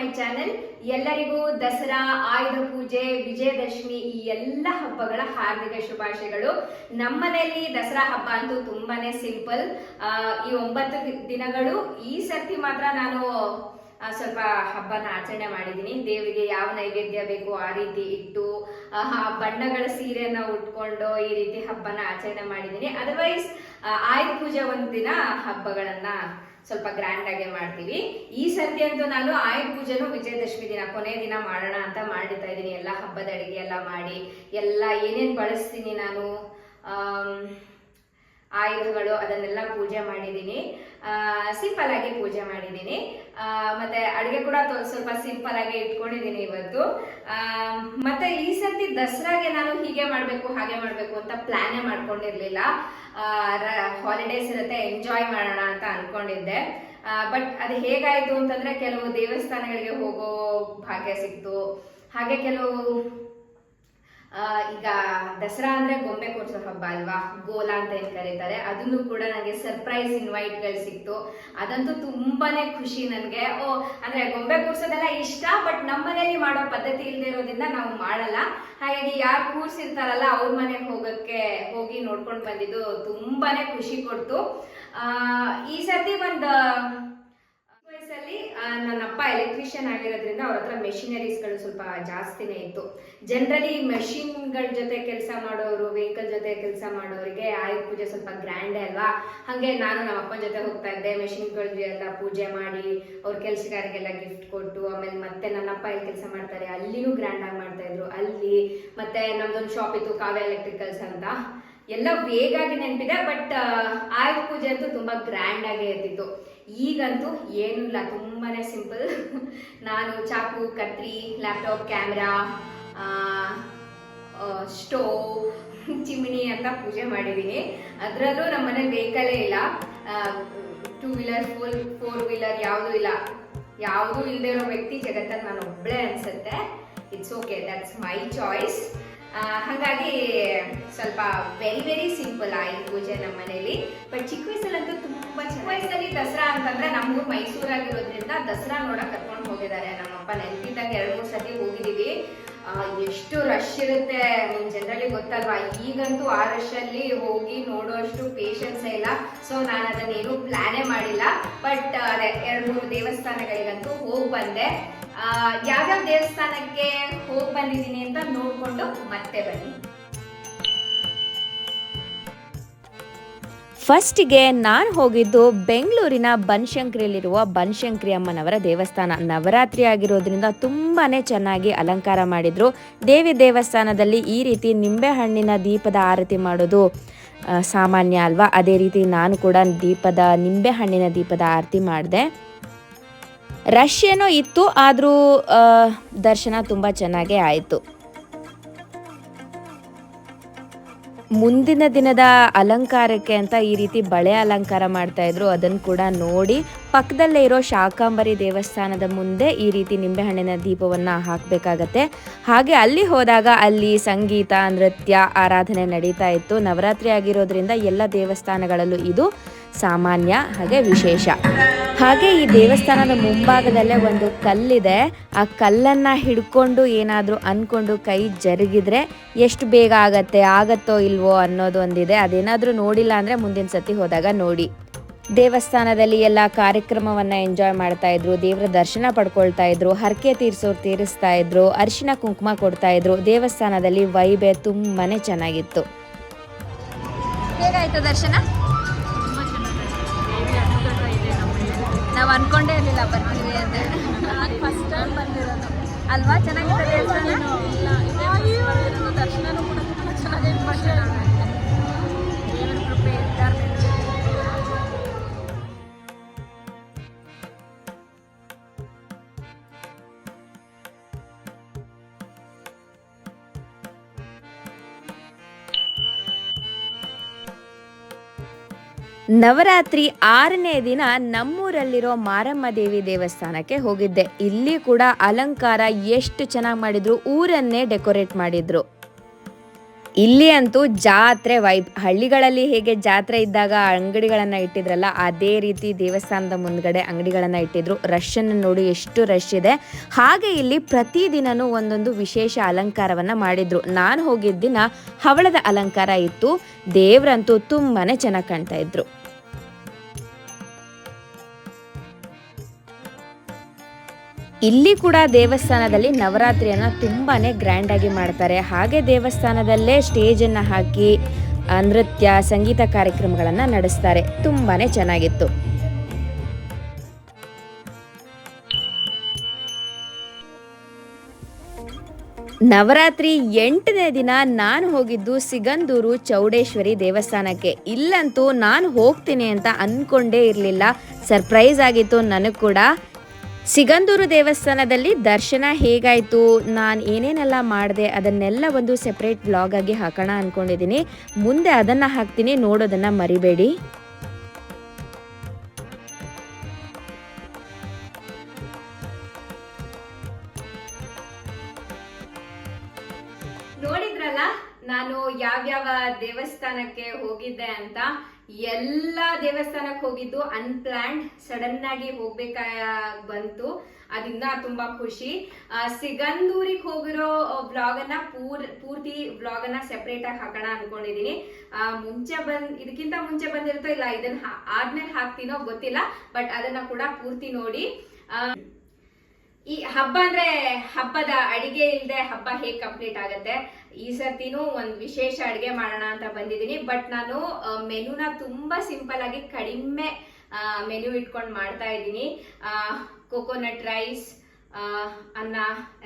My channel. ಎಲ್ಲರಿಗೂ ದಸರಾ, ಆಯುಧ ಪೂಜೆ, ವಿಜಯದಶಮಿ, ಈ ಎಲ್ಲ ಹಬ್ಬಗಳ ಹಾರ್ದಿಕ ಶುಭಾಶಯಗಳು. ನಮ್ಮನೆಯಲ್ಲಿ ದಸರಾ ಹಬ್ಬ ಅಂತೂ ತುಂಬಾನೇ ಸಿಂಪಲ್. ಈ ಒಂಬತ್ತು ದಿನಗಳು ಈ ಸರ್ತಿ ಮಾತ್ರ ನಾನು ಸ್ವಲ್ಪ ಹಬ್ಬನ ಆಚರಣೆ ಮಾಡಿದ್ದೀನಿ. ದೇವರಿಗೆ ಯಾವ ನೈವೇದ್ಯ ಬೇಕು ಆ ರೀತಿ ಇಟ್ಟು ಬಣ್ಣಗಳ ಸೀರೆಯನ್ನ ಉಟ್ಕೊಂಡು ಈ ರೀತಿ ಹಬ್ಬನ ಆಚರಣೆ ಮಾಡಿದ್ದೀನಿ. ಅದರ್ವೈಸ್ ಆಯುಧ ಪೂಜೆ ಒಂದು ದಿನ ಹಬ್ಬಗಳನ್ನ ಸ್ವಲ್ಪ ಗ್ರ್ಯಾಂಡ್ ಆಗಿ ಮಾಡ್ತೀವಿ. ಈ ಸರ್ತಿ ಅಂತೂ ನಾನು ಆಯುಧ ಪೂಜೆನೂ ವಿಜಯದಶಮಿ ದಿನ, ಕೊನೆ ದಿನ ಮಾಡೋಣ ಅಂತ ಮಾಡಿತಾ ಇದ್ದೀನಿ. ಎಲ್ಲ ಹಬ್ಬದ ಅಡಿಗೆ ಎಲ್ಲ ಮಾಡಿ, ಎಲ್ಲ ಏನೇನು ಬಳಸ್ತೀನಿ ನಾನು? ಆಯುಧಗಳು ಅದನ್ನೆಲ್ಲ ಪೂಜೆ ಮಾಡಿದ್ದೀನಿ. ಸಿಂಪಲ್ ಆಗಿ ಪೂಜೆ ಮಾಡಿದ್ದೀನಿ. ಮತ್ತೆ ಅಡುಗೆ ಕೂಡ ಸ್ವಲ್ಪ ಸಿಂಪಲ್ ಆಗಿ ಇಟ್ಕೊಂಡಿದ್ದೀನಿ ಇವತ್ತು. ಮತ್ತೆ ಈ ಸರ್ತಿ ದಸರಾಗೆ ನಾನು ಹೀಗೆ ಮಾಡಬೇಕು, ಹಾಗೆ ಮಾಡಬೇಕು ಅಂತ ಪ್ಲಾನೇ ಮಾಡ್ಕೊಂಡಿರ್ಲಿಲ್ಲ. ಹಾಲಿಡೇಸ್ ಇರುತ್ತೆ ಎಂಜಾಯ್ ಮಾಡೋಣ ಅಂತ ಅನ್ಕೊಂಡಿದ್ದೆ. ಬಟ್ ಅದು ಹೇಗಾಯಿತು ಅಂತಂದ್ರೆ ಕೆಲವು ದೇವಸ್ಥಾನಗಳಿಗೆ ಹೋಗೋ ಭಾಗ್ಯ ಸಿಕ್ತು. ಹಾಗೆ ಕೆಲವು ಈಗ ದಸರಾ ಅಂದ್ರೆ ಗೊಂಬೆ ಕೊಡ್ಸೋ ಹಬ್ಬ ಅಲ್ವಾ? ಗೋಲಾ ಅಂತ ಏನ್ ಕರೀತಾರೆ. ಅದನ್ನು ಕೂಡ ನನಗೆ ಸರ್ಪ್ರೈಸ್ ಇನ್ವೈಟ್ಗಳು ಸಿಕ್ತು. ಅದಂತೂ ತುಂಬಾನೇ ಖುಷಿ ನನಗೆ. ಓ, ಅಂದ್ರೆ ಗೊಂಬೆ ಕೂರ್ಸೋದೆಲ್ಲ ಇಷ್ಟ ಬಟ್ ನಮ್ಮ ಮನೇಲಿ ಮಾಡೋ ಪದ್ಧತಿ ಇಲ್ಲದೆ ಇರೋದ್ರಿಂದ ನಾವು ಮಾಡಲ್ಲ. ಹಾಗಾಗಿ ಯಾರು ಕೂರ್ಸಿರ್ತಾರಲ್ಲ ಅವ್ರ ಮನೆಗೆ ಹೋಗಕ್ಕೆ ಹೋಗಿ ನೋಡ್ಕೊಂಡು ಬಂದಿದ್ದು ತುಂಬಾನೇ ಖುಷಿ ಕೊಡ್ತು. ಈ ಸರ್ತಿ ಒಂದು ನನ್ನ ಅಪ್ಪ ಎಲೆಕ್ಟ್ರಿಷಿಯನ್ ಆಗಿರೋದ್ರಿಂದ ಅವ್ರ ಹತ್ರ ಮೆಷಿನರೀಸ್ಗಳು ಸ್ವಲ್ಪ ಜಾಸ್ತಿನೇ ಇತ್ತು. ಜನರಲಿ ಮೆಷಿನ್ಗಳ ಜೊತೆ ಕೆಲಸ ಮಾಡೋರು ವೆಹಿಕಲ್ ಜೊತೆ ಕೆಲಸ ಮಾಡೋರಿಗೆ ಆಯುಧ ಪೂಜೆ ಸ್ವಲ್ಪ ಗ್ರ್ಯಾಂಡೇ ಅಲ್ವಾ? ಹಾಗೆ ನಾನು ನಮ್ಮ ಅಪ್ಪನ ಜೊತೆ ಹೋಗ್ತಾ ಇದ್ದೆ ಎಲ್ಲ ಪೂಜೆ ಮಾಡಿ, ಅವ್ರ ಕೆಲಸಗಾರಿಗೆಲ್ಲ ಗಿಫ್ಟ್ ಕೊಟ್ಟು, ಆಮೇಲೆ ಮತ್ತೆ ನನ್ನ ಅಪ್ಪ ಎಲ್ಲಿ ಕೆಲಸ ಮಾಡ್ತಾರೆ, ಅಲ್ಲಿನೂ ಗ್ರ್ಯಾಂಡಾಗಿ ಮಾಡ್ತಾ ಇದ್ರು. ಅಲ್ಲಿ ಮತ್ತೆ ನಮ್ದೊಂದು ಶಾಪ್ ಇತ್ತು, ಕಾವ್ಯ ಎಲೆಕ್ಟ್ರಿಕಲ್ಸ್ ಅಂತ. ಎಲ್ಲ ವೇಗಾಗಿ ನೆನಪಿದೆ ಬಟ್ ಆಯುಧ ಪೂಜೆ ಅಂತೂ ತುಂಬಾ ಗ್ರ್ಯಾಂಡ್ ಇರ್ತಿತ್ತು. ಈಗಂತೂ ಏನೂ ಇಲ್ಲ ತುಂಬಾನೇ ಸಿಂಪಲ್ ನಾನು ಚಾಕು, ಕತ್ರಿ ಲ್ಯಾಪ್ಟಾಪ್ ಕ್ಯಾಮ್ರಾ ಸ್ಟೋವ್ ಚಿಮಿನಿ ಅಂತ ಪೂಜೆ ಮಾಡಿದ್ದೀನಿ. ಅದರಲ್ಲೂ ನಮ್ಮ ಮನೆ ವೆಹಿಕಲೇ ಇಲ್ಲ. Two wheeler four four wheeler ಯಾವುದೂ ಇಲ್ಲ. ಯಾವುದೂ ಇಲ್ಲದೆ ಇರೋ ವ್ಯಕ್ತಿ ಜಗತ್ತಲ್ಲಿ ನಾನು ಒಬ್ಬಳೇ ಅನಿಸುತ್ತೆ. It's okay that's my choice ಹಾಗಾಗಿ ಸ್ವಲ್ಪ ವೆರಿ ವೆರಿ ಸಿಂಪಲ್ ಆಯಿತು ಪೂಜೆ ನಮ್ಮ ಮನೇಲಿ. ಬಟ್ ಚಿಕ್ಕ ವಯಸ್ಸಲ್ಲಂತೂ ತುಂಬಾ ಚಿಕ್ಕ ವಯಸ್ಸಲ್ಲಿ ದಸರಾ ಅಂತಂದ್ರೆ ನಮ್ಮೂರು ಮೈಸೂರಾಗಿರೋದ್ರಿಂದ ದಸರಾ ನೋಡಕ್ ಕರ್ಕೊಂಡು ಹೋಗಿದ್ದಾರೆ ನಮ್ಮಪ್ಪ ನೆನಪಿದ್ದಾಗ ಎರಡು ಮೂರು ಸತಿ ಹೋಗಿದೀವಿ ಎಷ್ಟು ರಶ್ ಇರುತ್ತೆ ನಿಮ್ ಜನರಲ್ಲಿ ಗೊತ್ತಲ್ವಾ? ಈಗಂತೂ ಆ ರಶ್ ಅಲ್ಲಿ ಹೋಗಿ ನೋಡೋಷ್ಟು ಪೇಷನ್ಸ್ ಇಲ್ಲ. ಸೊ ನಾನು ಅದನ್ನೇನು ಪ್ಲಾನೇ ಮಾಡಿಲ್ಲ. ಬಟ್ ಅದೇ ಎರಡು ಮೂರು ದೇವಸ್ಥಾನಗಳಿಗಂತೂ ಹೋಗಿ ಬಂದೆ. ಯಾವ್ಯಾವ ದೇವಸ್ಥಾನಕ್ಕೆ ಹೋಗಿ ಬಂದಿದ್ದೀನಿ ಅಂತ ನೋಡ್ಕೊಂಡು ಮತ್ತೆ ಬನ್ನಿ. ಫಸ್ಟಿಗೆ ನಾನು ಹೋಗಿದ್ದು ಬೆಂಗಳೂರಿನ ಬನಶಂಕರಿಯಲ್ಲಿರುವ ಬನಶಂಕರಿ ಅಮ್ಮನವರ ದೇವಸ್ಥಾನ. ನವರಾತ್ರಿ ಆಗಿರೋದ್ರಿಂದ ತುಂಬಾ ಚೆನ್ನಾಗಿ ಅಲಂಕಾರ ಮಾಡಿದರು. ದೇವಿ ದೇವಸ್ಥಾನದಲ್ಲಿ ಈ ರೀತಿ ನಿಂಬೆಹಣ್ಣಿನ ದೀಪದ ಆರತಿ ಮಾಡೋದು ಸಾಮಾನ್ಯ ಅಲ್ವಾ? ಅದೇ ರೀತಿ ನಾನು ಕೂಡ ದೀಪದ, ನಿಂಬೆಹಣ್ಣಿನ ದೀಪದ ಆರತಿ ಮಾಡಿದೆ. ರಶ್ ಏನೋ ಇತ್ತು, ಆದರೂ ದರ್ಶನ ತುಂಬ ಚೆನ್ನಾಗೇ ಆಯಿತು. ಮುಂದಿನ ದಿನದ ಅಲಂಕಾರಕ್ಕೆ ಅಂತ ಈ ರೀತಿ ಬಳೆ ಅಲಂಕಾರ ಮಾಡ್ತಾ ಇದ್ರು. ಅದನ್ನು ಕೂಡ ನೋಡಿ ಪಕ್ಕದಲ್ಲೇ ಇರೋ ಶಾಕಾಂಬರಿ ದೇವಸ್ಥಾನದ ಮುಂದೆ ಈ ರೀತಿ ನಿಂಬೆಹಣ್ಣಿನ ದೀಪವನ್ನು ಹಾಕಬೇಕಾಗತ್ತೆ. ಹಾಗೆ ಅಲ್ಲಿ ಹೋದಾಗ ಅಲ್ಲಿ ಸಂಗೀತ, ನೃತ್ಯ, ಆರಾಧನೆ ನಡೀತಾ ಇತ್ತು. ನವರಾತ್ರಿ ಆಗಿರೋದ್ರಿಂದ ಎಲ್ಲ ದೇವಸ್ಥಾನಗಳಲ್ಲೂ ಇದು ಸಾಮಾನ್ಯ ಹಾಗೆ ವಿಶೇಷ. ಹಾಗೆ ಈ ದೇವಸ್ಥಾನದ ಮುಂಭಾಗದಲ್ಲೇ ಒಂದು ಕಲ್ಲಿದೆ. ಆ ಕಲ್ಲನ್ನ ಹಿಡ್ಕೊಂಡು ಏನಾದರೂ ಅನ್ಕೊಂಡು ಕೈ ಜರುಗಿದ್ರೆ ಎಷ್ಟು ಬೇಗ ಆಗತ್ತೆ, ಆಗತ್ತೋ ಇಲ್ವೋ ಅನ್ನೋದು ಒಂದಿದೆ. ಅದೇನಾದರೂ ನೋಡಿಲ್ಲ ಅಂದರೆ ಮುಂದಿನ ಸತಿ ಹೋದಾಗ ನೋಡಿ. ದೇವಸ್ಥಾನದಲ್ಲಿ ಎಲ್ಲ ಕಾರ್ಯಕ್ರಮವನ್ನ ಎಂಜಾಯ್ ಮಾಡ್ತಾ ಇದ್ರು, ದೇವರ ದರ್ಶನ ಪಡ್ಕೊಳ್ತಾ ಇದ್ರು, ಹರಕೆ ತೀರಿಸೋರು ತೀರಿಸ್ತಾ ಇದ್ರು, ಅರಿಶಿನ ಕುಂಕುಮ ಕೊಡ್ತಾ ಇದ್ರು. ದೇವಸ್ಥಾನದಲ್ಲಿ ವೈಬೆ ತುಂಬಾನೇ ಚೆನ್ನಾಗಿತ್ತು. ಹೇಗಾಯ್ತು ದರ್ಶನ? ನಾವು ಅನ್ಕೊಂಡೇ ಇರಲಿಲ್ಲ ಬರ್ತೀವಿ ಅಂತ. ಫಸ್ಟ್ ಟೈಮ್ ಬಂದಿರೋದು. ಅಲ್ವಾ? ಚೆನ್ನಾಗಿರ್ತದೆ ದರ್ಶನ ಕೂಡ ತುಂಬ ಚೆನ್ನಾಗಿ ನವರಾತ್ರಿ ಆರನೇ ದಿನ ನಮ್ಮೂರಲ್ಲಿರೋ ಮಾರಮ್ಮ ದೇವಿ ದೇವಸ್ಥಾನಕ್ಕೆ ಹೋಗಿದ್ದೆ. ಇಲ್ಲಿ ಕೂಡ ಅಲಂಕಾರ ಎಷ್ಟು ಚೆನ್ನಾಗಿ ಮಾಡಿದ್ರು, ಊರನ್ನೇ ಡೆಕೋರೇಟ್ ಮಾಡಿದ್ರು. ಇಲ್ಲಿ ಅಂತೂ ಜಾತ್ರೆ ವೈಬ್ ಹಳ್ಳಿಗಳಲ್ಲಿ ಹೇಗೆ ಜಾತ್ರೆ ಇದ್ದಾಗ ಅಂಗಡಿಗಳನ್ನು ಇಟ್ಟಿದ್ರಲ್ಲ, ಅದೇ ರೀತಿ ದೇವಸ್ಥಾನದ ಮುಂದ್ಗಡೆ ಅಂಗಡಿಗಳನ್ನು ಇಟ್ಟಿದ್ರು. ರಶ್ಶನ್ನು ನೋಡಿ ಎಷ್ಟು ರಶ್ ಇದೆ. ಹಾಗೆ ಇಲ್ಲಿ ಪ್ರತಿದಿನನೂ ಒಂದೊಂದು ವಿಶೇಷ ಅಲಂಕಾರವನ್ನು ಮಾಡಿದ್ರು. ನಾನು ಹೋಗಿದ್ದ ದಿನ ಹವಳದ ಅಲಂಕಾರ ಇತ್ತು. ದೇವ್ರಂತೂ ತುಂಬಾನೇ ಚೆನ್ನಾಗಿ ಕಾಣ್ತಾ ಇದ್ರು. ಇಲ್ಲಿ ಕೂಡ ದೇವಸ್ಥಾನದಲ್ಲಿ ನವರಾತ್ರಿಯನ್ನು ತುಂಬಾ ಗ್ರ್ಯಾಂಡ್ ಆಗಿ ಮಾಡ್ತಾರೆ. ಹಾಗೆ ದೇವಸ್ಥಾನದಲ್ಲೇ ಸ್ಟೇಜನ್ನು ಹಾಕಿ ನೃತ್ಯ, ಸಂಗೀತ ಕಾರ್ಯಕ್ರಮಗಳನ್ನು ನಡೆಸ್ತಾರೆ. ತುಂಬಾ ಚೆನ್ನಾಗಿತ್ತು. ನವರಾತ್ರಿ ಎಂಟನೇ ದಿನ ನಾನು ಹೋಗಿದ್ದು ಸಿಗಂದೂರು ಚೌಡೇಶ್ವರಿ ದೇವಸ್ಥಾನಕ್ಕೆ. ಇಲ್ಲಂತೂ ನಾನು ಹೋಗ್ತೀನಿ ಅಂತ ಅಂದ್ಕೊಂಡೇ ಇರಲಿಲ್ಲ. ಸರ್ಪ್ರೈಸ್ ಆಗಿತ್ತು ನನಗೆ ಕೂಡ. ಸಿಗಂದೂರು ದೇವಸ್ಥಾನದಲ್ಲಿ ದರ್ಶನ ಹೇಗಾಯಿತು? ನಾನು ಏನೇನೆಲ್ಲ ಮಾಡಿದೆ? ಅದನ್ನೆಲ್ಲ ಒಂದು ಸೆಪ್ರೇಟ್ ಬ್ಲಾಗ್ ಆಗಿ ಹಾಕೋಣ ಅಂದ್ಕೊಂಡಿದ್ದೀನಿ ಮುಂದೆ ಅದನ್ನು ಹಾಕ್ತೀನಿ, ನೋಡೋದನ್ನು ಮರಿಬೇಡಿ. ನೋಡಿದ್ರಲ್ಲ, ನಾನು ಯಾವ್ಯಾವ ದೇವಸ್ಥಾನಕ್ಕೆ ಹೋಗಿದ್ದೆ ಅಂತ? ಎಲ್ಲಾ ದೇವಸ್ಥಾನಕ್ಕೆ ಹೋಗಿದ್ದು ಅನ್ಪ್ಲಾನ್ಡ್ ಸಡನ್ ಆಗಿ ಹೋಗ್ಬೇಕ ಬಂತು. ಅದಿಂದ ತುಂಬಾ ಖುಷಿ. ಸಿಗಂದೂರಿಗೆ ಹೋಗಿರೋ ಬ್ಲಾಗ್ ಅನ್ನ ಪೂರ್, ಪೂರ್ತಿ ಬ್ಲಾಗ್ ಅನ್ನ ಸೆಪರೇಟ್ ಆಗಿ ಹಾಕೋಣ ಅನ್ಕೊಂಡಿದೀನಿ. ಮುಂಚೆ ಬಂದ್, ಇದಕ್ಕಿಂತ ಮುಂಚೆ ಬಂದಿರುತ್ತೋ ಇಲ್ಲ, ಇದನ್ನ ಆದ್ಮೇಲೆ ಹಾಕ್ತೀನೋ ಗೊತ್ತಿಲ್ಲ ಬಟ್ ಅದನ್ನ ಕೂಡ ಪೂರ್ತಿ ನೋಡಿ. ಈ ಹಬ್ಬ ಅಂದ್ರೆ ಹಬ್ಬದ ಅಡಿಗೆ ಇಲ್ಲದೆ ಹಬ್ಬ ಹೇಗ್ ಕಂಪ್ಲೀಟ್ ಆಗತ್ತೆ? ಈ ಸರ್ತಿನೂ ಒಂದ್ ವಿಶೇಷ ಅಡಿಗೆ ಮಾಡೋಣ ಅಂತ ಬಂದಿದ್ದೀನಿ. ಬಟ್ ನಾನು ಮೆನುನ ತುಂಬಾ ಸಿಂಪಲ್ ಆಗಿ ಕಡಿಮೆ ಮೆನು ಇಟ್ಕೊಂಡು ಮಾಡ್ತಾ ಇದ್ದೀನಿ. ಕೋಕೋನಟ್ ರೈಸ್ ಅನ್ನ,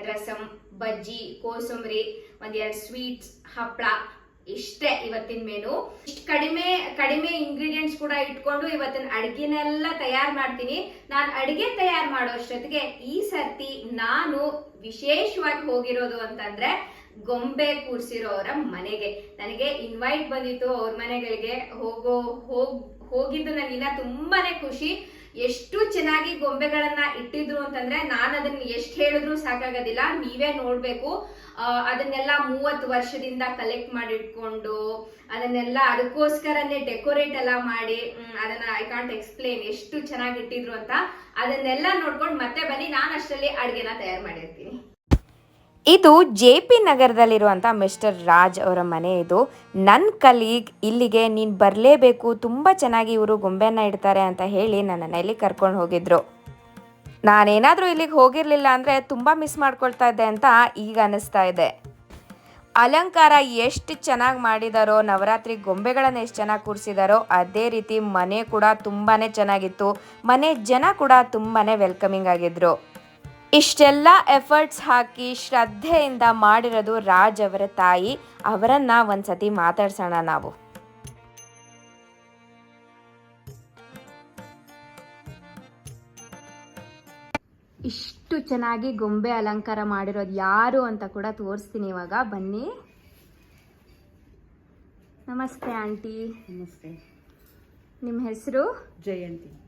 ರಸಂ, ಬಜ್ಜಿ, ಕೋಸಂಬರಿ ಒಂದೆರಡು ಸ್ವೀಟ್ಸ್ ಹಪ್ಪಳ ಇಷ್ಟೇ ಇವತ್ತಿನ ಮೆನು ಇಷ್ಟ ಕಡಿಮೆ ಕಡಿಮೆ ಇಂಗ್ರೀಡಿಯೆಂಟ್ಸ್ ಕೂಡ ಇಟ್ಕೊಂಡು ಇವತ್ತಿನ ಅಡಿಗೆನೆಲ್ಲ ತಯಾರು ಮಾಡ್ತೀನಿ. ನಾನು ಅಡಿಗೆ ತಯಾರು ಮಾಡೋಷ್ಟೊತ್ತಿಗೆ ಈ ಸರ್ತಿ ನಾನು ವಿಶೇಷವಾಗಿ ಹೋಗಿರೋದು ಅಂತಂದ್ರೆ ಗೊಂಬೆ ಕೂರ್ಸಿರೋರ ಮನೆಗೆ. ನನಗೆ ಇನ್ವೈಟ್ ಬಂದಿತ್ತು ಅವ್ರ ಮನೆಗಳಿಗೆ. ಹೋಗೋ, ಹೋಗ್, ಹೋಗಿದ್ದು ನನಗಿನ್ನ ತುಂಬಾನೇ ಖುಷಿ. ಎಷ್ಟು ಚೆನ್ನಾಗಿ ಗೊಂಬೆಗಳನ್ನ ಇಟ್ಟಿದ್ರು ಅಂತಂದ್ರೆ ನಾನು ಅದನ್ನ ಎಷ್ಟು ಹೇಳಿದ್ರು ಸಾಕಾಗೋದಿಲ್ಲ. ನೀವೇ ನೋಡ್ಬೇಕು. ಅದನ್ನೆಲ್ಲ ಮೂವತ್ತು ವರ್ಷದಿಂದ ಕಲೆಕ್ಟ್ ಮಾಡಿಟ್ಕೊಂಡು, ಅದನ್ನೆಲ್ಲ ಅದಕ್ಕೋಸ್ಕರನೇ ಡೆಕೋರೇಟ್ ಎಲ್ಲ ಮಾಡಿ ಅದನ್ನ ಐ ಕಾಂಟ್ ಎಕ್ಸ್ಪ್ಲೇನ್ ಎಷ್ಟು ಚೆನ್ನಾಗಿ ಇಟ್ಟಿದ್ರು ಅಂತ. ಅದನ್ನೆಲ್ಲ ನೋಡ್ಕೊಂಡು ಮತ್ತೆ ಬನ್ನಿ. ನಾನು ಅಷ್ಟರಲ್ಲಿ ಅಡುಗೆನ ತಯಾರು ಮಾಡಿರ್ತೀನಿ. ಇದು ಜೆ ಪಿ ನಗರದಲ್ಲಿರುವಂಥ ಮಿಸ್ಟರ್ ರಾಜ್ ಅವರ ಮನೆ ಇದು. ನನ್ನ ಕಲೀಗ್ ಇಲ್ಲಿಗೆ ನೀನು ಬರಲೇಬೇಕು, ತುಂಬ ಚೆನ್ನಾಗಿ ಇವರು ಗೊಂಬೆನ ಇಡ್ತಾರೆ ಅಂತ ಹೇಳಿ ನನ್ನನ್ನು ಇಲ್ಲಿ ಕರ್ಕೊಂಡು ಹೋಗಿದ್ರು. ನಾನೇನಾದರೂ ಇಲ್ಲಿಗೆ ಹೋಗಿರಲಿಲ್ಲ ಅಂದರೆ ತುಂಬ ಮಿಸ್ ಮಾಡ್ಕೊಳ್ತಾ ಇದ್ದೆ ಅಂತ ಈಗ ಅನಿಸ್ತಾ ಇದೆ. ಅಲಂಕಾರ ಎಷ್ಟು ಚೆನ್ನಾಗಿ ಮಾಡಿದಾರೋ, ನವರಾತ್ರಿ ಗೊಂಬೆಗಳನ್ನು ಎಷ್ಟು ಚೆನ್ನಾಗಿ ಕೂರಿಸಿದಾರೋ, ಅದೇ ರೀತಿ ಮನೆ ಕೂಡ ತುಂಬಾ ಚೆನ್ನಾಗಿತ್ತು. ಮನೆ ಜನ ಕೂಡ ತುಂಬಾ ವೆಲ್ಕಮಿಂಗ್ ಆಗಿದ್ರು. ಇಷ್ಟೆಲ್ಲ ಎಫರ್ಟ್ಸ್ ಹಾಕಿ ಶ್ರದ್ಧೆಯಿಂದ ಮಾಡಿರೋದು ರಾಜ್ ಅವರ ತಾಯಿ. ಅವರನ್ನ ಒಂದ್ಸತಿ ಮಾತಾಡ್ಸೋಣ ನಾವು. ಇಷ್ಟು ಚೆನ್ನಾಗಿ ಗೊಂಬೆ ಅಲಂಕಾರ ಮಾಡಿರೋದು ಯಾರು ಅಂತ ಕೂಡ ತೋರಿಸ್ತೀನಿ ಇವಾಗ. ಬನ್ನಿ. ನಮಸ್ತೆ ಆಂಟಿ. ನಮಸ್ತೆ. ನಿಮ್ಮ ಹೆಸರು? ಜಯಂತಿ.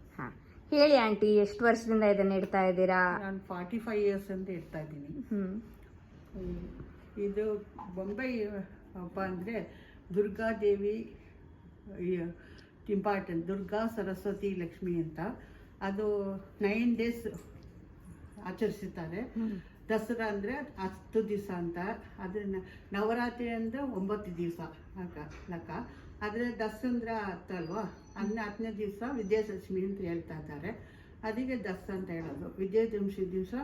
ಹೇಳಿ ಆಂಟಿ ಎಷ್ಟು ವರ್ಷದಿಂದ ಇದನ್ನ ಇಡ್ತಾ ಇದ್ದೀರಾ? ನಾನು ಫಾರ್ಟಿ ಫೈವ್ ಇಯರ್ಸ್ ಅಂತ ಇಡ್ತಾ ಇದ್ದೀನಿ. ಹ್ಮ್. ಇದು ಬೊಂಬೈ ಹಬ್ಬ ಅಂದರೆ ದುರ್ಗಾದೇವಿ ಇಂಪಾರ್ಟೆಂಟ್ ದುರ್ಗಾ ಸರಸ್ವತಿ ಲಕ್ಷ್ಮಿ ಅಂತ. ಅದು ನೈನ್ ಡೇಸ್ ಆಚರಿಸುತ್ತಾರೆ. ದಸರಾ ಅಂದರೆ ಹತ್ತು ದಿವಸ ಅಂತ. ಅದನ್ನ ನವರಾತ್ರಿ ಅಂದರೆ ಒಂಬತ್ತು ದಿವಸ ಲೆಕ್ಕ ಆದರೆ ದಸಂದ್ರ ಹತ್ತಲ್ವಾ ಅದನ್ನ ಹತ್ತನೇ ದಿವಸ ವಿದ್ಯಾದಶಮಿ ಅಂತ ಹೇಳ್ತಾ ಇದ್ದಾರೆ. ಅದಕ್ಕೆ ದಸ್ ಅಂತ ಹೇಳೋದು. ವಿಜಯದಶಮಿ ದಿವಸ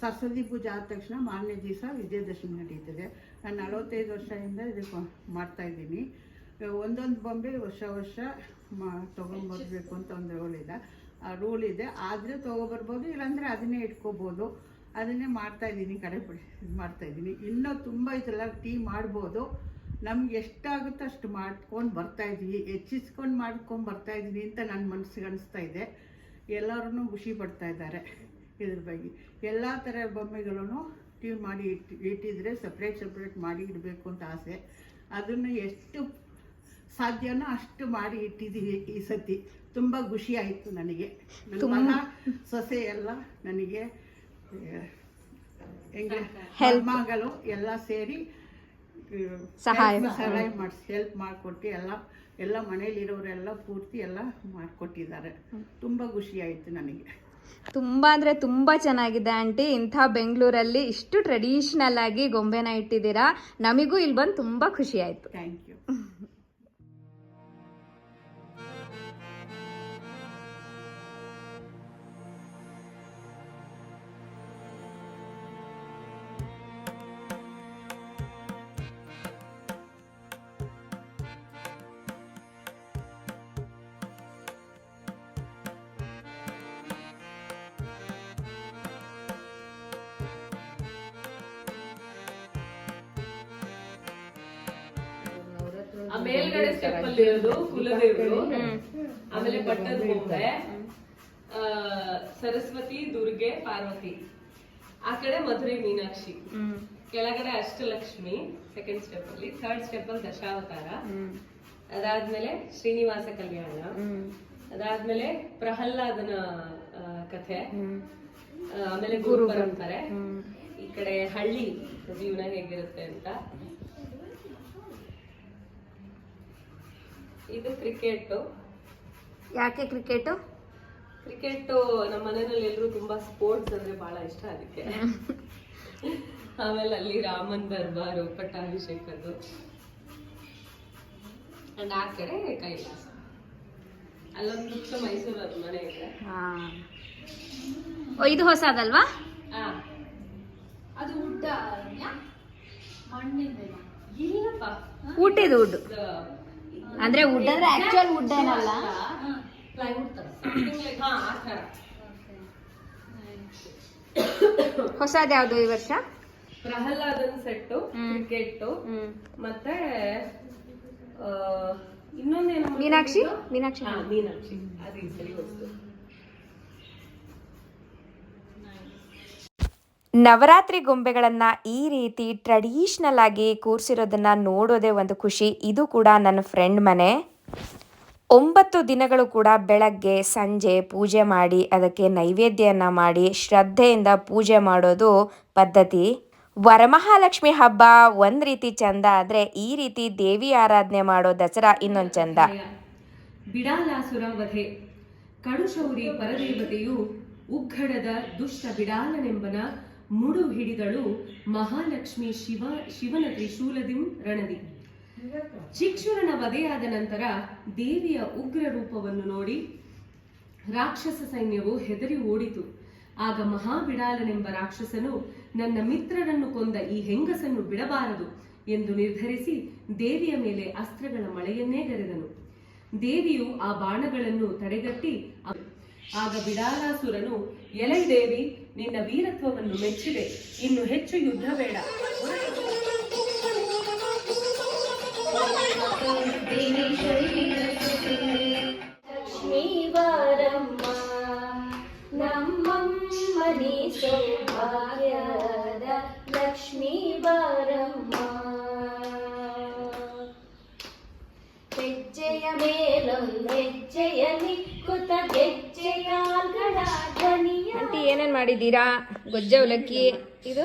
ಸರಸ್ವತಿ ಪೂಜೆ ಆದ ತಕ್ಷಣ ಮಾರನೇ ದಿವಸ ವಿಜಯದಶಮಿ ನಡೀತದೆ. ನಾನು ನಲವತ್ತೈದು ವರ್ಷದಿಂದ ಇದಕ್ಕೆ ಮಾಡ್ತಾ ಇದ್ದೀನಿ. ಒಂದೊಂದು ಬೊಂಬೆ ವರ್ಷ ವರ್ಷ ಮಾ, ತೊಗೊಂಬರ್ಬೇಕು ಅಂತ ಒಂದು ರೂಲ್ ಇದೆ. ಆ ರೂಲ್ ಇದೆ. ಆದರೆ ತೊಗೊಬರ್ಬೋದು, ಇಲ್ಲಾಂದರೆ ಅದನ್ನೇ ಇಟ್ಕೋಬೋದು. ಅದನ್ನೇ ಮಾಡ್ತಾ ಇದ್ದೀನಿ, ಕಡೆ ಇದು ಮಾಡ್ತಾ ಇದ್ದೀನಿ. ಇನ್ನೂ ತುಂಬ ಇದೆಲ್ಲ ಟೀ ಮಾಡ್ಬೋದು. ನಮ್ಗೆ ಎಷ್ಟಾಗುತ್ತೋ ಅಷ್ಟು ಮಾಡ್ಕೊಂಡು ಬರ್ತಾ ಇದ್ದೀವಿ ಹೆಚ್ಚಿಸ್ಕೊಂಡು ಮಾಡ್ಕೊಂಡು ಬರ್ತಾ ಇದೀವಿ ಅಂತ ನನ್ನ ಮನಸ್ಸಿಗೆ ಅನಿಸ್ತಾ ಇದೆ. ಎಲ್ಲರೂ ಖುಷಿ ಪಡ್ತಾ ಇದ್ದಾರೆ ಇದ್ರ ಬಗ್ಗೆ. ಎಲ್ಲ ಥರ ಬೊಮ್ಮೆಗಳನ್ನು ಟ್ಯೂ ಮಾಡಿ ಇಟ್ಟು ಇಟ್ಟಿದ್ರೆ ಸಪ್ರೇಟ್ ಸಪ್ರೇಟ್ ಮಾಡಿ ಇಡಬೇಕು ಅಂತ ಆಸೆ. ಅದನ್ನು ಎಷ್ಟು ಸಾಧ್ಯನೋ ಅಷ್ಟು ಮಾಡಿ ಇಟ್ಟಿದ್ದೀವಿ ಈ ಸತಿ. ತುಂಬ ಖುಷಿ ಆಯಿತು ನನಗೆ. ನನ್ನ ಸೊಸೆ ಎಲ್ಲ ನನಗೆ ಹೆಂಗೆ ಹೆಲ್ಮಗಳು ಎಲ್ಲ ಸೇರಿ ಸಹಾಯ. ಸಹಾಯ ಮಾಡಿಸಿ ಹೆಲ್ಪ್ ಮಾಡಿಕೊಟ್ಟು ಎಲ್ಲ ಎಲ್ಲ ಮನೇಲಿರೋರೆಲ್ಲ ಪೂರ್ತಿ ಎಲ್ಲ ಮಾಡಿಕೊಟ್ಟಿದ್ದಾರೆ. ತುಂಬ ಖುಷಿ ಆಯಿತು ನನಗೆ. ತುಂಬ ಅಂದರೆ ತುಂಬ ಚೆನ್ನಾಗಿದೆ ಆಂಟಿ. ಇಂಥ ಬೆಂಗಳೂರಲ್ಲಿ ಇಷ್ಟು ಟ್ರೆಡಿಷ್ನಲ್ ಆಗಿ ಗೊಂಬೆನ ಇಟ್ಟಿದ್ದೀರಾ. ನಮಗೂ ಇಲ್ಲಿ ಬಂದು ತುಂಬ ಖುಷಿ ಆಯಿತು. ಥ್ಯಾಂಕ್ ಯು ಆ ಮೇಲ್ಗಡೆ ಸ್ಟೆಪ್ ಅಲ್ಲಿ ಇರೋದು ಕುಲದೇವರು. ಆಮೇಲೆ ಪಟ್ಟದ ಬೊಂಬೆ. ಆ, ಸರಸ್ವತಿ ದುರ್ಗೆ ಪಾರ್ವತಿ. ಆ ಕಡೆ ಮಧುರೆ ಮೀನಾಕ್ಷಿ. ಕೆಳಗಡೆ ಅಷ್ಟಲಕ್ಷ್ಮಿ ಸೆಕೆಂಡ್ ಸ್ಟೆಪ್ ಅಲ್ಲಿ. ಥರ್ಡ್ ಸ್ಟೆಪ್ ಅಲ್ಲಿ ದಶಾವತಾರ. ಅದಾದ್ಮೇಲೆ ಶ್ರೀನಿವಾಸ ಕಲ್ಯಾಣ. ಅದಾದ್ಮೇಲೆ ಪ್ರಹ್ಲಾದನ ಕಥೆ. ಆಮೇಲೆ ಗುರು ಪರಂಪರೆ. ಈ ಕಡೆ ಹಳ್ಳಿ ಜೀವನ ಹೇಗಿರುತ್ತೆ ಅಂತ. ಇದು ಕ್ರಿಕೆಟ್ ಯಾಕೆ ಕ್ರಿಕೆಟು ಕ್ರಿಕೆಟ್ ನಮ್ಮ ಮನೆಯಲ್ಲಿ ಎಲ್ಲರೂ ತುಂಬಾ ಸ್ಪೋರ್ಟ್ಸ್ ಅಂದ್ರೆ ಬಹಳ ಇಷ್ಟ ಅದಕ್ಕೆ. ಆಮೇಲೆ ಅಲ್ಲಿ ರಾಮನ್ ದರ್ಬಾರು ಪಟ್ಟಾಭಿಷೇಕದ್ದು. ಅಂಡ್ ಆ ಕಡೆ ಕೈಲಾಸ. ಅಲ್ಲೊಂದು ಮೈಸೂರು ಅದು ಮನೆ ಇದೆ. ಹಾಂ. ಓ ಇದು ಹೊಸದಲ್ವಾ? ಅದು ಉಡ್ಡ ಮಣ್ಣಿಂದ ಇಲ್ಲಪ್ಪ ಊಟದ ಇದು ಅಂದ್ರೆ ವುಡ್ ಅಂದ್ರೆ ಆಕ್ಚುಯಲ್ ವುಡ್ ಏನಲ್ಲ? ಹೊಸದ ಯಾವ್ದು ಈ ವರ್ಷ? ಪ್ರಹ್ಲಾದನ್ ಸೆಟ್ಟು ಕ್ರಿಕೆಟ್ ಮತ್ತೆ ಇನ್ನೊಂದೇನು ಮೀನಾಕ್ಷಿ? ಮೀನಾಕ್ಷಿ. ಮೀನಾಕ್ಷಿ. ಅದು ಈ ಸರಿ ವಸ್ತು ನವರಾತ್ರಿ ಗೊಂಬೆಗಳನ್ನು ಈ ರೀತಿ ಟ್ರೆಡಿಷ್ನಲ್ ಆಗಿ ಕೂರಿಸಿರೋದನ್ನು ನೋಡೋದೇ ಒಂದು ಖುಷಿ. ಇದು ಕೂಡ ನನ್ನ ಫ್ರೆಂಡ್ ಮನೆ. ಒಂಬತ್ತು ದಿನಗಳು ಕೂಡ ಬೆಳಗ್ಗೆ, ಸಂಜೆ ಪೂಜೆ ಮಾಡಿ, ಅದಕ್ಕೆ ನೈವೇದ್ಯನ ಮಾಡಿ, ಶ್ರದ್ಧೆಯಿಂದ ಪೂಜೆ ಮಾಡೋದು ಪದ್ಧತಿ. ವರಮಹಾಲಕ್ಷ್ಮಿ ಹಬ್ಬ ಒಂದು ರೀತಿ ಚಂದ ಆದರೆ ಈ ರೀತಿ ದೇವಿ ಆರಾಧನೆ ಮಾಡೋ ದಸರಾ ಇನ್ನೊಂದು ಚಂದ. ಬಿಡಾಲಾಸುರ ವಧೆ ಕಡುಶೌರಿ ಪರದೇವತೆಯು ಉಗ್ಗಡದ ದುಷ್ಟ ಬಿಡಾಲನೆಂಬನ ಮುಡು ಹಿಡಿದಳು ಮಹಾಲಕ್ಷ್ಮಿ ಶಿವ, ಶಿವನ ತ್ರಿಶೂಲದಿಂ ರಣದಿ. ಚಿಕ್ಷುರನ ವಧೆಯಾದ ನಂತರ ದೇವಿಯ ಉಗ್ರ ರೂಪವನ್ನು ನೋಡಿ ರಾಕ್ಷಸ ಸೈನ್ಯವು ಹೆದರಿ ಓಡಿತು. ಆಗ ಮಹಾಬಿಡಾಲನೆಂಬ ರಾಕ್ಷಸನು ನನ್ನ ಮಿತ್ರರನ್ನು ಕೊಂದ ಈ ಹೆಂಗಸನ್ನು ಬಿಡಬಾರದು ಎಂದು ನಿರ್ಧರಿಸಿ ದೇವಿಯ ಮೇಲೆ ಅಸ್ತ್ರಗಳ ಮಳೆಯನ್ನೇ ಗರೆದನು. ದೇವಿಯು ಆ ಬಾಣಗಳನ್ನು ತಡೆಗಟ್ಟಿ ಆಗ ಬಿಡಾಲಾಸುರನು, ಎಲೈ ದೇವಿ ನಿನ್ನ ವೀರತ್ವವನ್ನು ಮೆಚ್ಚಿದೆ ಇನ್ನು ಹೆಚ್ಚು ಯುದ್ಧ ಬೇಡ ಲಕ್ಷ್ಮೀ ಬಾರಮ್ಮ ನಮ್ಮಮ್ಮನಿ ಸೌಭಾಗ್ಯದ ಲಕ್ಷ್ಮೀ ಬಾರಮ್ಮ ಹೆಜ್ಜೆಯ ಮೇಲೊಂದು ಹೆಜ್ಜೆಯ ನಿಕ್ಕುತ್ತ ಹೆಜ್ಜೆಯಾಲ್ಗಳ ಧ್ವನಿಯ ಆಂಟಿ, ಏನೇನ್ ಮಾಡಿದ್ದೀರಾ? ಗೊಜ್ಜೆ, ಅವಲಕ್ಕಿ? ಇದು?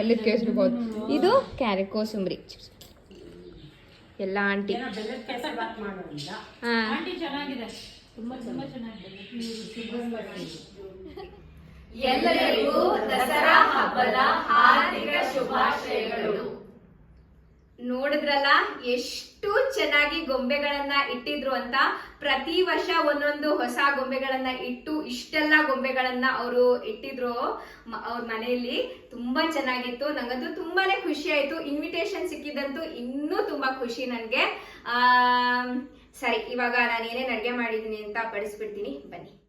ಎಲ್ಲದ ಕೇಳಿಸ್ಬಿಡ್ಬೋದು. ಇದು ಕ್ಯಾರೆಟ್ ಕೋಸುಂಬರಿ ಎಲ್ಲ ಆಂಟಿ. ಎಲ್ಲರಿಗೂ ದಸರಾ ಹಬ್ಬದ ಹಾರ್ದಿಕ ಶುಭಾಶಯಗಳು. ನೋಡಿದ್ರಲ್ಲ, ಎಷ್ಟು ಚೆನ್ನಾಗಿ ಗೊಂಬೆಗಳನ್ನ ಇಟ್ಟಿದ್ರು ಅಂತ. ಪ್ರತಿ ವರ್ಷ ಒಂದೊಂದು ಹೊಸ ಗೊಂಬೆಗಳನ್ನ ಇಟ್ಟು ಇಷ್ಟೆಲ್ಲ ಗೊಂಬೆಗಳನ್ನ ಅವರು ಇಟ್ಟಿದ್ರು ಅವ್ರ ಮನೆಯಲ್ಲಿ. ತುಂಬಾ ಚೆನ್ನಾಗಿತ್ತು. ನಂಗಂತೂ ತುಂಬಾನೇ ಖುಷಿ ಆಯ್ತು. ಇನ್ವಿಟೇಷನ್ ಸಿಕ್ಕಿದಂತೂ ಇನ್ನೂ ತುಂಬಾ ಖುಷಿ ನನಗೆ. ಆ ಸರಿ, ಇವಾಗ ನಾನು ಏನೇನ್ ಅಡ್ಗೆ ಮಾಡಿದ್ದೀನಿ ಅಂತ ಬಡಿಸ್ಬಿಡ್ತೀನಿ ಬನ್ನಿ.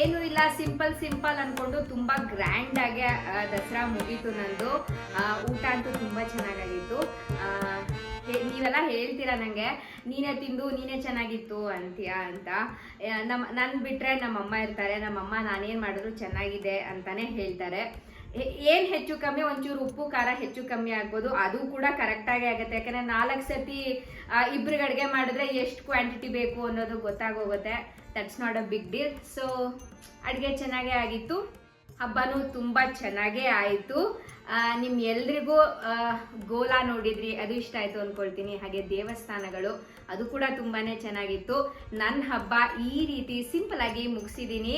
ಏನು ಇಲ್ಲ ಸಿಂಪಲ್ ಸಿಂಪಲ್ ಅನ್ಕೊಂಡು ತುಂಬಾ ಗ್ರ್ಯಾಂಡ್ ಆಗಿ ದಸರಾ ಮುಗೀತು ನಂದು. ಊಟ ಅಂತೂ ತುಂಬಾ ಚೆನ್ನಾಗಾಗಿತ್ತು. ನೀವೆಲ್ಲ ಹೇಳ್ತೀರಾ ನಂಗೆ? ನೀನೇ ತಿಂದು, ನೀನೇ ಚೆನ್ನಾಗಿತ್ತು ಅಂತೀಯ ಅಂತ. ನಮ್ಮ ನನ್ ಬಿಟ್ರೆ ನಮ್ಮಮ್ಮ ಇರ್ತಾರೆ, ನಮ್ಮಮ್ಮ ನಾನೇನು ಮಾಡಿದ್ರು ಚೆನ್ನಾಗಿದೆ ಅಂತಾನೆ ಹೇಳ್ತಾರೆ. ಏನು ಹೆಚ್ಚು ಕಮ್ಮಿ? ಒಂಚೂರು ಉಪ್ಪು, ಖಾರ ಹೆಚ್ಚು ಕಮ್ಮಿ ಆಗ್ಬೋದು. ಅದು ಕೂಡ ಕರೆಕ್ಟಾಗಿ ಆಗುತ್ತೆ. ಯಾಕಂದ್ರೆ ನಾಲ್ಕು ಸತಿ ಇಬ್ರು ಅಡುಗೆ ಮಾಡಿದ್ರೆ ಎಷ್ಟು ಕ್ವಾಂಟಿಟಿ ಬೇಕು ಅನ್ನೋದು ಗೊತ್ತಾಗೋಗುತ್ತೆ. That's not a big deal so ಅಡುಗೆ ಚೆನ್ನಾಗೇ ಆಗಿತ್ತು. ಹಬ್ಬನೂ ತುಂಬ ಚೆನ್ನಾಗೇ ಆಯಿತು. ನಿಮ್ಮ ಎಲ್ರಿಗೂ ಗೋಲಾ ನೋಡಿದ್ರಿ, ಅದು ಇಷ್ಟ ಆಯ್ತು ಅಂದ್ಕೊಳ್ತೀನಿ ಹಾಗೆ ದೇವಸ್ಥಾನಗಳು, ಅದು ಕೂಡ ತುಂಬಾನೇ ಚೆನ್ನಾಗಿತ್ತು. ನನ್ನ ಹಬ್ಬ ಈ ರೀತಿ ಸಿಂಪಲ್ ಆಗಿ ಮುಗಿಸಿದ್ದೀನಿ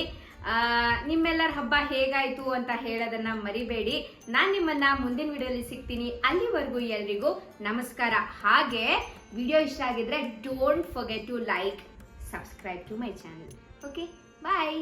ನಿಮ್ಮೆಲ್ಲರ ಹಬ್ಬ ಹೇಗಾಯ್ತು ಅಂತ ಹೇಳೋದನ್ನ ಮರಿಬೇಡಿ. ನಾನು ನಿಮ್ಮನ್ನ ಮುಂದಿನ ವಿಡಿಯೋಲಿ ಸಿಗ್ತೀನಿ. ಅಲ್ಲಿವರೆಗೂ ಎಲ್ರಿಗೂ ನಮಸ್ಕಾರ. ಹಾಗೆ, ವಿಡಿಯೋ ಇಷ್ಟ ಆಗಿದ್ರೆ don't forget to like subscribe to my channel okay bye